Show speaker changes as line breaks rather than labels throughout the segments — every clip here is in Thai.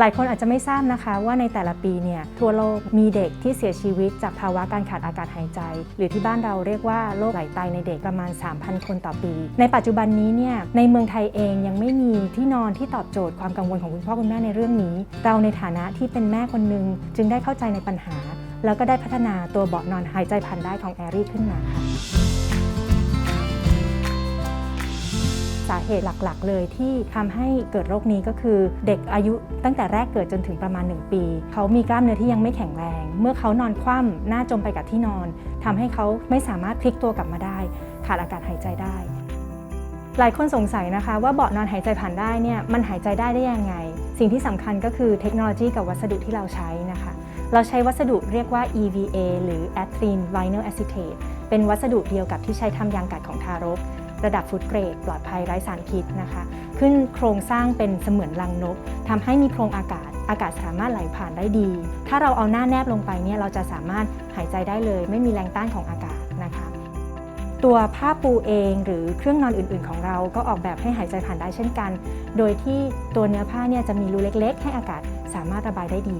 หลายคนอาจจะไม่ทราบนะคะว่าในแต่ละปีเนี่ยทั่วโลกมีเด็กที่เสียชีวิตจากภาวะการขาดอากาศหายใจ หรือที่บ้านเราเรียกว่าโรคไหลตายในเด็กประมาณ 3,000 คนต่อปี ในปัจจุบันนี้เนี่ยในเมืองไทยเองยังไม่มีที่นอนที่ตอบโจทย์ความกังวลของคุณพ่อคุณแม่ในเรื่องนี้ เราในฐานะที่เป็นแม่คนหนึ่งจึงได้เข้าใจในปัญหา แล้วก็ได้พัฒนาตัวเบาะนอนหายใจผ่านได้ของแอรี่ขึ้นมาค่ะ เหตุหลักๆ เลยที่ทำให้เกิดโรคนี้ก็คือเด็กอายุตั้งแต่แรกเกิดจนถึงประมาณ 1 ปี เขามีกล้ามเนื้อที่ยังไม่แข็งแรง เมื่อเขานอนคว่ำหน้าจมไปกับที่นอนทำให้เขาไม่สามารถพลิกตัวกลับมาได้ ขาดอากาศหายใจได้ หลายคนสงสัยนะคะ ว่าเบาะนอนหายใจผ่านได้เนี่ยมันหายใจได้ได้ยังไง สิ่งที่สำคัญก็คือเทคโนโลยีกับวัสดุที่เราใช้นะคะ เราใช้วัสดุเรียกว่า EVA หรือ Ethylene Vinyl Acetate เป็นวัสดุเดียวกับที่ใช้ทำยางกัดของทารก ระดับฟูดเกรดปลอดภัยไร้สารพิษนะคะ ขึ้นโครงสร้างเป็นเสมือนรังนกทำให้มีโพรงอากาศ อากาศสามารถไหลผ่านได้ดี ถ้าเราเอาหน้าแนบลงไปเนี่ยเราจะสามารถหายใจได้เลย ไม่มีแรงต้านของอากาศนะคะ ตัวผ้าปูเองหรือเครื่องนอนอื่น ๆ ของเราก็ออกแบบให้หายใจผ่านได้เช่นกัน โดยที่ตัวเนื้อผ้าเนี่ยจะมีรูเล็ก ๆ ให้อากาศสามารถระบายได้ดี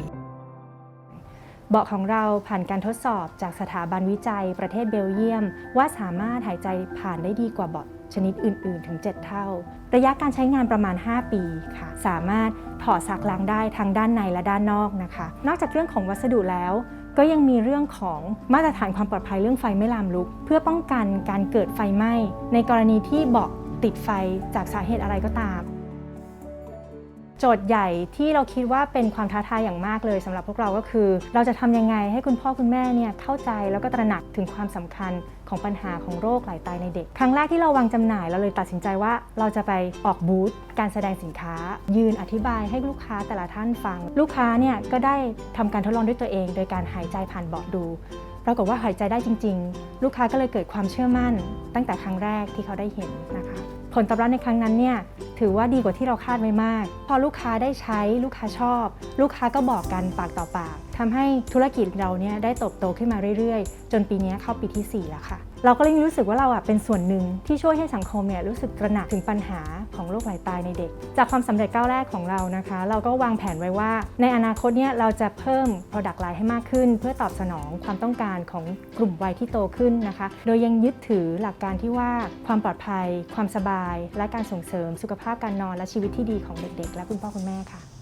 เบาะของเราผ่านการทดสอบจากสถาบันวิจัยประเทศเบลเยียม ว่าสามารถหายใจผ่านได้ดีกว่าเบาะชนิดอื่น ๆ ถึง 7 เท่า ระยะการใช้งานประมาณ 5 ปีค่ะ สามารถถอดซักล้างได้ทั้งด้านในและด้านนอกนะคะ นอกจากเรื่องของวัสดุแล้ว ก็ยังมีเรื่องของมาตรฐานความปลอดภัยเรื่องไฟไม่ลามลุก เพื่อป้องกันการเกิดไฟไหม้ในกรณีที่เบาะติดไฟจากสาเหตุอะไรก็ตาม โจทย์ใหญ่ที่เราคิดว่าเป็นความท้าทายอย่างมากเลยสำหรับพวกเราก็คือ เราจะทำยังไงให้คุณพ่อคุณแม่เนี่ยเข้าใจแล้วก็ตระหนักถึงความสำคัญของปัญหาของโรคไหลตายในเด็ก ครั้งแรกที่เราวางจำหน่ายเราเลยตัดสินใจว่าเราจะไปออกบูธการแสดงสินค้า ยืนอธิบายให้ลูกค้าแต่ละท่านฟัง ลูกค้าเนี่ยก็ได้ทำการทดลองด้วยตัวเอง โดยการหายใจผ่านบาะดูปรากฏว่าหายใจได้จริง ๆ ลูกค้าก็เลยเกิดความเชื่อมั่น ตั้งแต่ครั้งแรกที่เขาได้เห็นนะคะ ผลตอบรับในครั้งนั้นเนี่ย ถือว่าดีกว่าที่เราคาดไว้มาก พอลูกค้าได้ใช้ลูกค้าชอบ ลูกค้าก็บอกกันปากต่อปากทำให้ธุรกิจเราเนี่ยได้เติบโตขึ้นมาเรื่อยๆ จนปีนี้เข้าปีที่ 4 แล้วค่ะ เราก็เลยรู้สึกว่าเราอะเป็นส่วนหนึ่งที่ช่วยให้สังคมเนี่ยรู้สึกตระหนักถึงปัญหาของโรคไหลตายในเด็ก จากความสำเร็จก้าวแรกของเรานะคะ เราก็วางแผนไว้ว่า ในอนาคตเนี่ยเราจะเพิ่ม Product Line ให้มากขึ้น เพื่อตอบสนองความต้องการของกลุ่มวัยที่โตขึ้นนะคะ โดยยังยึดถือหลักการที่ว่าความปลอดภัย ความสบาย และการส่งเสริมสุขภาพาพการนอนและชีวิตที่ดีของเด็ก ๆ และคุณพ่อคุณแม่ค่ะ